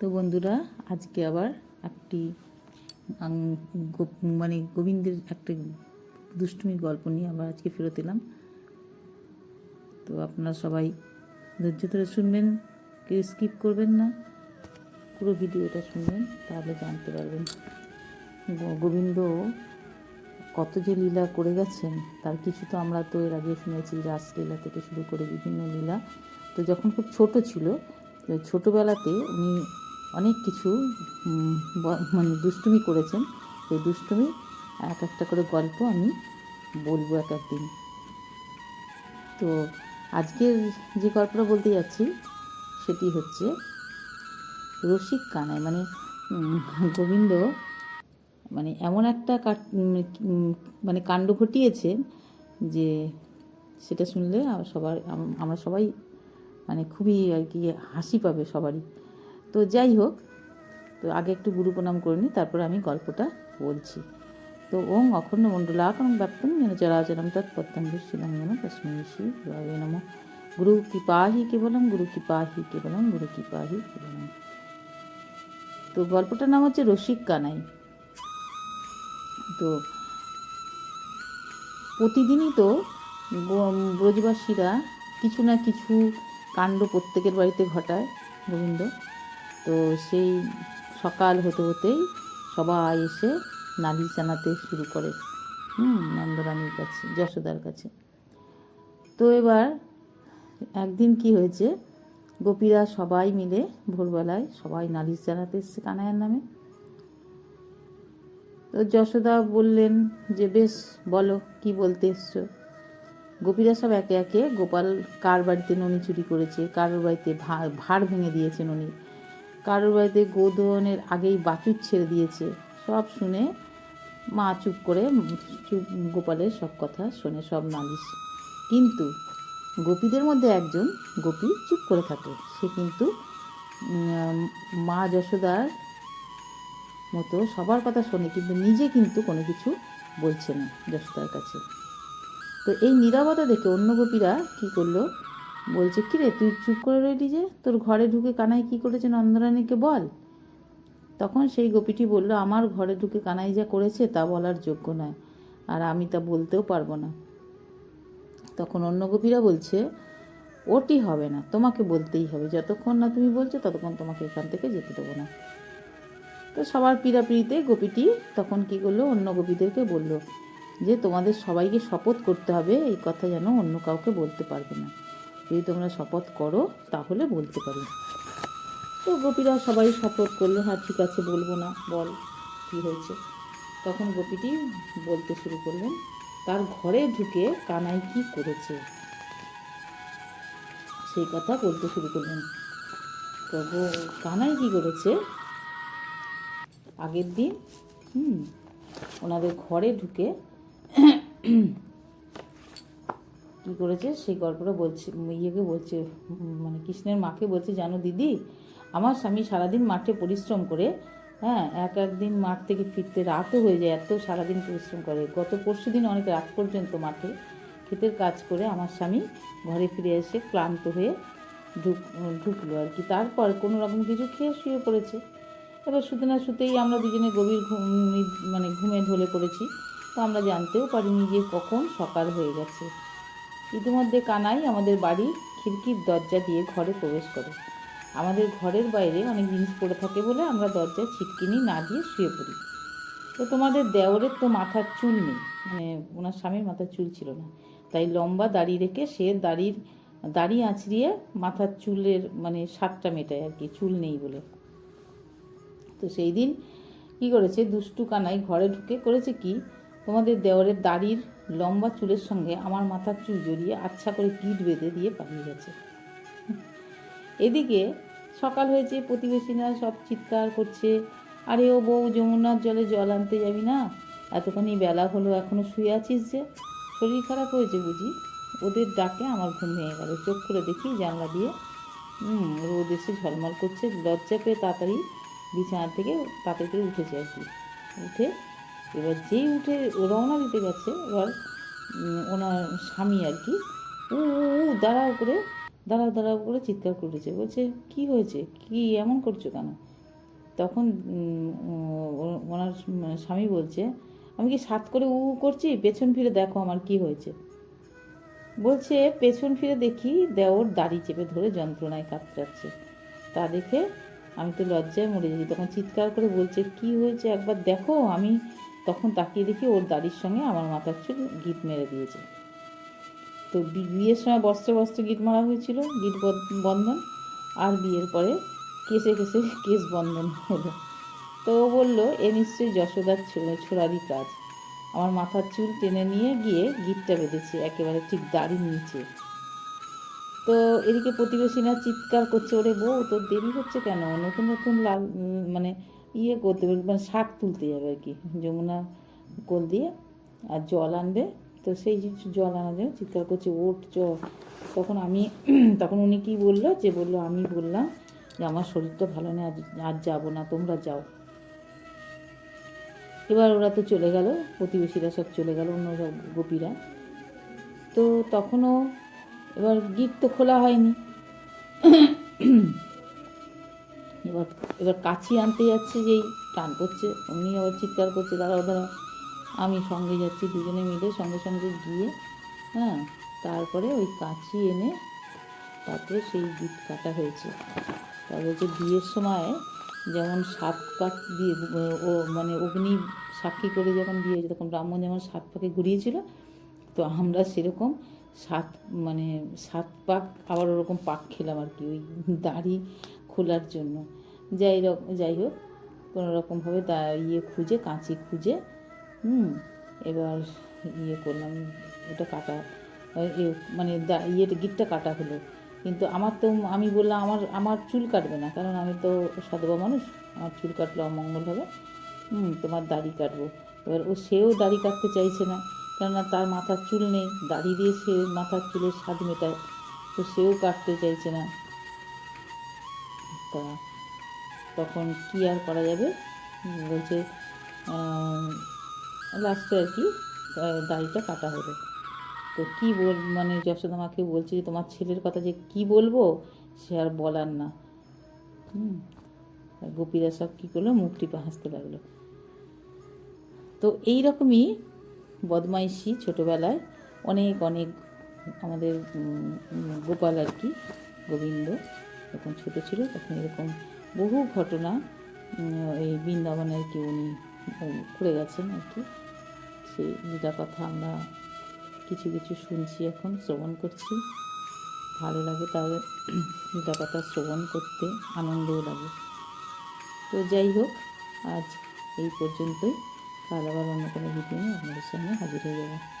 তো বন্ধুরা, আজকে আবার একটি মানে গোবিন্দের একটা দুষ্টুমির গল্প নিয়ে আবার আজকে ফেরত এলাম। তো আপনারা সবাই ধৈর্য ধরে শুনবেন, কেউ স্কিপ করবেন না, পুরো ভিডিওটা শুনবেন, তাহলে জানতে পারবেন গোবিন্দ কত যে লীলা করে গেছেন, তার কিছু তো আমরা তো এর আগে শুনেছি, রাসলীলা থেকে শুরু করে বিভিন্ন লীলা। তো যখন খুব ছোট ছিল ছোটোবেলাতে উনি অনেক কিছু মানে দুষ্টুমি করেছেন। সেই দুষ্টুমি এক একটা করে গল্প আমি বলব এক একদিন। তো আজকের যে গল্পটা বলতে যাচ্ছি, সেটি হচ্ছে রসিক কানায় মানে গোবিন্দ মানে এমন একটা মানে কাণ্ড ঘটিয়েছে যে সেটা শুনলে সবার আমরা সবাই মানে খুবই আর কি হাসি পাবে সবারই। তো যাই হোক, তো আগে একটু গুরু প্রণাম করে নিই, তারপরে আমি গল্পটা বলছি। তো ওং অখণ্ড মণ্ডলাকরণ ব্যাপ্তম যেন চরাচরম তৎ পত্তম দুশ্চিলম যেন তস্মৈ শ্রী নম। গুরু কৃপাহি কেবলম, গুরু কৃপাহি কেবলম, গুরু কৃপাহি কেবলম। তো গল্পটার নাম হচ্ছে রসিক কানাই। তো প্রতিদিনই তো ব্রজবাসীরা কিছু না কিছু কাণ্ড প্রত্যেকের বাড়িতে ঘটায়, গোবিন্দ। তো সেই সকাল হতে হতেই সবাই এসে নালিশ জানাতে শুরু করে, হুম, নন্দরানীর কাছে, যশোদার কাছে। তো এবার একদিন কি হয়েছে, গোপীরা সবাই মিলে ভোরবেলায় সবাই নালিশ জানাতে এসছে কানাইয়ের নামে। তো যশোদা বললেন যে, বেশ, বলো, কি বলতে এসছো? গোপীরা সব একে একে, গোপাল, কার বাড়িতে ননি চুরি করেছে? কারোর বাড়িতে ভাড় ভেঙে দিয়েছে ননি কারোর বাড়িতে গোধনের আগেই বাছুর ছেড়ে দিয়েছে। সব শুনে মা চুপ করে, চুপ গোপালের সব কথা শুনে সব নালিশ। কিন্তু গোপীদের মধ্যে একজন গোপী চুপ করে থাকে। সে কিন্তু মা যশোদার মতো সবার কথা শোনে, কিন্তু নিজে কিন্তু কোনো কিছু বলছে না যশোদার কাছে। তো এই নীরবতা দেখে অন্য গোপীরা কী করল? বলছে, কিরে, তুই চুপ করে রইলি যে? তোর ঘরে ঢুকে কানাই কী করেছে নন্দরানীকে বল? তখন সেই গোপীটি বলল, আমার ঘরে ঢুকে কানাই যা করেছে তা বলার যোগ্য নয়, আর আমি তা বলতেও পারব না। তখন অন্য গোপীরা বলছে, ওটি হবে না, তোমাকে বলতেই হবে। যতক্ষণ না তুমি বলছো, ততক্ষণ তোমাকে এখান থেকে যেতে দেবো না। তো সবার পিড়াপিড়িতে গোপীটি তখন কি করল, অন্য গোপীদেরকে বলল যে, তোমাদের সবাইকে শপথ করতে হবে, এই কথা যেন অন্য কাউকে বলতে পারবে না। যদি তোমরা শপথ করো, তাহলে বলতে পারি। তো গোপীরা সবাই শপথ করল হ্যাঁ ঠিক আছে, বলব না, বল কী হয়েছে? তখন গোপীটি বলতে শুরু করলেন, তার ঘরে ঢুকে কানাই কি করেছে? সেই কথা বলতে শুরু করলেন। তো গো- কানাই কি করেছে? আগের দিন, হুম, ওনাদের ঘরে ঢুকে কি করেছে, সেই গল্পটা বলছে, ইয়েকে বলছে মানে কৃষ্ণের মাকে বলছে, জানো দিদি, আমার স্বামী সারাদিন মাঠে পরিশ্রম করে হ্যাঁ এক একদিন মাঠ থেকে ফিরতে রাতও হয়ে যায়, এত সারাদিন পরিশ্রম করে। গত পরশু দিন অনেক রাত পর্যন্ত মাঠে ক্ষেতের কাজ করে আমার স্বামী ঘরে ফিরে এসে ক্লান্ত হয়ে ঢুক, ঢুকলো আর কি। তারপর কোনো রকম কিছু খেয়ে শুয়ে পড়েছে। এবার শুতে না শুতেই আমরা দুজনে গভীর ঘুম মানে ঘুমে ঢলে পড়েছি। তো আমরা জানতেও পারিনি যে কখন সকাল হয়ে গেছে। ইতিমধ্যে কানাই আমাদের বাড়ির খিড়কির দরজা দিয়ে ঘরে প্রবেশ করে। আমাদের ঘরের বাইরে অনেক জিনিস পড়ে থাকে বলে আমরা দরজায় ছিটকিনি না দিয়ে শুয়ে পড়ি। তো তোমাদের দেওরের তো মাথার চুল নেই মানে ওনার স্বামীর মাথার চুল ছিল না। তাই লম্বা দাড়ি রেখে সে দাড়ির, দাড়ি আঁচড়িয়ে মাথার চুলের মানে সাতটা মেটায় আর কি, চুল নেই বলে। তো সেই দিন কী করেছে, দুষ্টু কানাই ঘরে ঢুকে করেছে কি, তোমাদের দেওয়ারের দাড়ির লম্বা চুলের সঙ্গে আমার মাথার চুল জড়িয়ে আচ্ছা করে পিঠ বেঁধে দিয়ে পালিয়ে গেছে। এদিকে সকাল হয়েছে, প্রতিবেশীরা সব চিৎকার করছে, আরে ও বউ, যমুনার জলে জল আনতে যাবি না? এতখানি বেলা হলো, এখনও শুয়ে আছিস যে? শরীর খারাপ হয়েছে বুঝি? ওদের ডাকে আমার ঘুম ভেঙে গেল, চোখ করে দেখি জানলা দিয়ে রোদ এসে ঝলমল করছে লজ্জা পেয়ে তাড়াতাড়ি বিছানা থেকে তাড়াতাড়ি উঠেছে আর কি। উঠে এবার যেই উঠে রওনা দিতে গেছে, এবার ওনার স্বামী আর কি, উ দাঁড়াও করে, দাঁড়াও দাঁড়াও করে চিৎকার করেছে। বলছে, কি হয়েছে? কি এমন করছ কেন? তখন ও- ওনার স্বামী বলছে, আমি কি সাত করে উ করছি? পেছন ফিরে দেখো আমার কি হয়েছে। বলছে, পেছন ফিরে দেখি দেওর দাড়ি চেপে ধরে যন্ত্রণায় কাতরাচ্ছে। তা দেখে আমি তো লজ্জায় মরে যাচ্ছি তখন চিৎকার করে বলছে, কি হয়েছে? একবার দেখো, আমি তখন তাকিয়ে দেখি ওর দাড়ির সঙ্গে আমার মাথার চুল গিট মেরে দিয়েছে। তো বিয়ের সময় বস্ত্রে বস্ত্রে গিট মারা হয়েছিল, গিট বন্ধন, আর বিয়ের পরে কেসে কেসে কেস বন্ধন হলো। তো ও বলল, এ নিশ্চয়ই যশোদার ছোড়া ছোড়ারই কাজ। আমার মাথার চুল টেনে নিয়ে গিয়ে গিটটা বেঁধেছে, একেবারে ঠিক দাড়ির নিচে। তো এদিকে প্রতিবেশীরা চিৎকার করছে, ওরে বউ, তোর দেরি হচ্ছে কেন? নতুন নতুন লাল মানে ইয়ে করতে হবে, মানে শাক তুলতে যাবে আর কি যমুনা কোল দিয়ে আর জল আনবে। তো সেই জল আনার জন্য চিৎকার করছে ওঠ চ তখন আমি তখন উনি কি বলল যে বলল আমি বললাম যে আমার শরীরটা ভালো নেই আজ যাব না তোমরা যাও। এবার ওরা তো চলে গেল প্রতিবেশীরা সব চলে গেল অন্য সব গোপীরা। তো তখনও এবার গিট তো খোলা হয়নি। এবার এবার কাছি আনতে যাচ্ছে যেই টান করছে উনি আবার চিৎকার করছে, দাঁড়াও দাঁড়াও। আমি সঙ্গে যাচ্ছি দুজনে মিলে, সঙ্গে সঙ্গে গিয়ে হ্যাঁ তারপরে ওই কাছি এনে তারপরে সেই গিট কাটা হয়েছে। তার বলছে বিয়ের সময় যেমন সাত পাক দিয়ে, ও মানে অগ্নি সাক্ষী করে যখন বিয়ে হয়েছে, তখন ব্রাহ্মণ যেমন সাত পাকে ঘুরিয়েছিল, তো আমরা সেরকম সাত মানে সাত পাক আবার ওরকম পাক খেলাম আর কি, ওই দাড়ি খোলার জন্য। যাই রকম যাই হোক কোনো রকমভাবে ইয়ে খুঁজে, কাঁচি খুঁজে, হুম, এবার ইয়ে করলাম, ওটা কাটা মানে দা, ইয়েটা, গিটটা কাটা হলো। কিন্তু আমার তো, আমি বললাম, আমার আমার চুল কাটবে না, কারণ আমি তো সাধবা মানুষ, আমার চুল কাটলে অমঙ্গল হবে। হুম, তোমার দাড়ি কাটবো। এবার ও, সেও দাড়ি কাটতে চাইছে না, কেননা তার মাথার চুল নেই, দাড়ি দিয়ে সে মাথার চুলের স্বাদ মেটায়, তো সেও কাটতে চাইছে না। তা তখন কী আর করা যাবে? বলছে লাস্টে আর কি দাড়িটা কাটা হবে। তো কী বল মানে যশোদা মাকে বলছে যে, তোমার ছেলের কথা যে কি বলব, সে আর বলার না। হুম গোপীরা সব কী করল, মুখ টিপে হাসতে লাগল। তো এই রকমই বদমাইশি ছোটোবেলায় অনেক অনেক আমাদের গোপাল আর কি, গোবিন্দ যখন ছোটো ছিল, তখন এরকম বহু ঘটনা এই বৃন্দাবনে আর কি উনি করে গেছেন আর কি। সেই লীলা কথা আমরা কিছু কিছু শুনছি এখন, শ্রবণ করছি। ভালো লাগে তার লীলা কথা শ্রবণ করতে, আনন্দও লাগে। তো যাই হোক, আজ এই পর্যন্তই। কাল আবার অন্য কোনো ভিডিও নিয়ে আপনাদের সামনে হাজির হয়ে যাব।